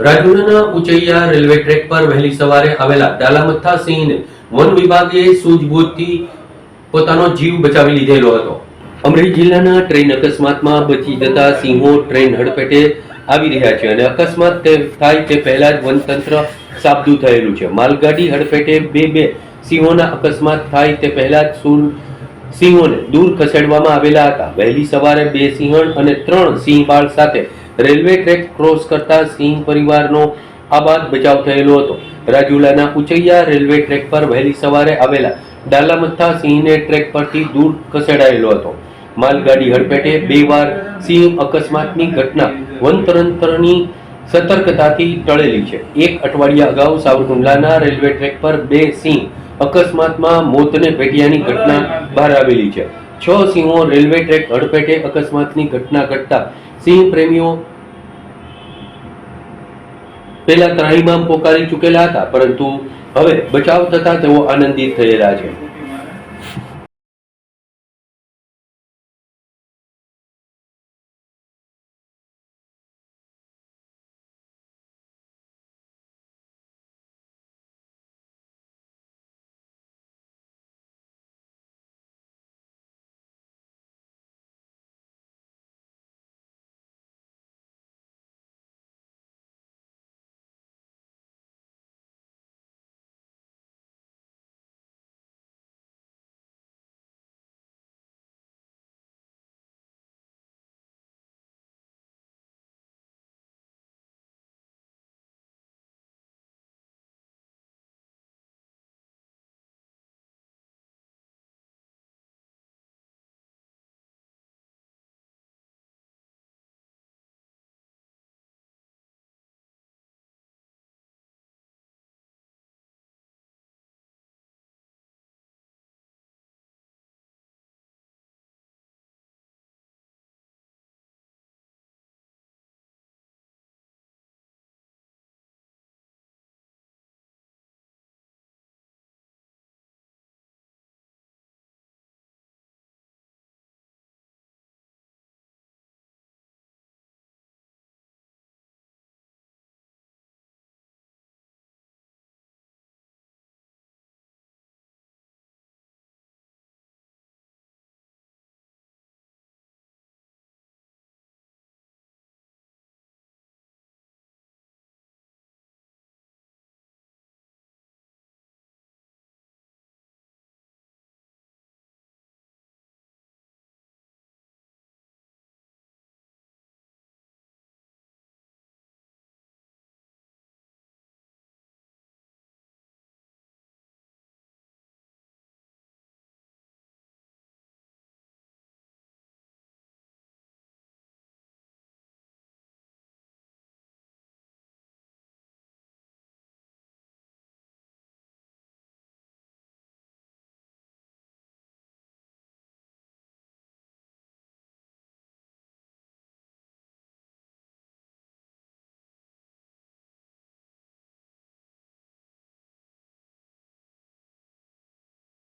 રાજુલાના ઉચૈયા railway track પર વહેલી સવારે આવેલા ડાલામથ્થા સિંહને વન વિભાગે સૂઝબૂઝથી પોતાનો જીવ બચાવી લીધેલો હતો. અમરેલી જિલ્લાના ટ્રેન અકસ્માતમાં બચી જતા સિંહો ટ્રેન હડપેટે આવી રહ્યા છે અને અકસ્માત થાય તે પહેલા જ વનતંત્ર સાબદું થયેલું છે. માલગાડી હડપેટે બે બે સિંહોના અકસ્માત થાય તે પહેલા જ સુર સિંહોને દૂર ખસેડવામાં આવેલા હતા. વહેલી સવારે બે સિંહણ અને ત્રણ સિંહ બાળ સાથે રેલવે ટ્રેક ક્રોસ કરતા સિંહ પરિવારનો આબાદ બચાવ થયેલો હતો. રાજુલાના ઉચૈયા રેલવે ટ્રેક પર વહેલી સવારે આવેલા ડાલામથ્થા સિંહને ટ્રેક પરથી દૂર ખસેડાયેલો હતો. માલગાડી હડપેટે બે વાર સિંહ અકસ્માતની ઘટના વનતંત્રની સતર્કતાથી ટળેલી છે. એક અઠવાડિયા અગાઉ સાવરકુંડલાના રેલવે ટ્રેક પર બે સિંહ અકસ્માતમાં મોતને ભેટ્યાની ઘટના બહાર આવેલી છે. છ સિંહો રેલવે ટ્રેક હડપેટે અકસ્માતની ઘટના ઘટતા સિંહ પ્રેમીઓ પહેલા ત્રાહીમામ પોકારી ચૂકેલા હતા પરંતુ હવે બચાવ થતા તેઓ આનંદિત થયેલા છે.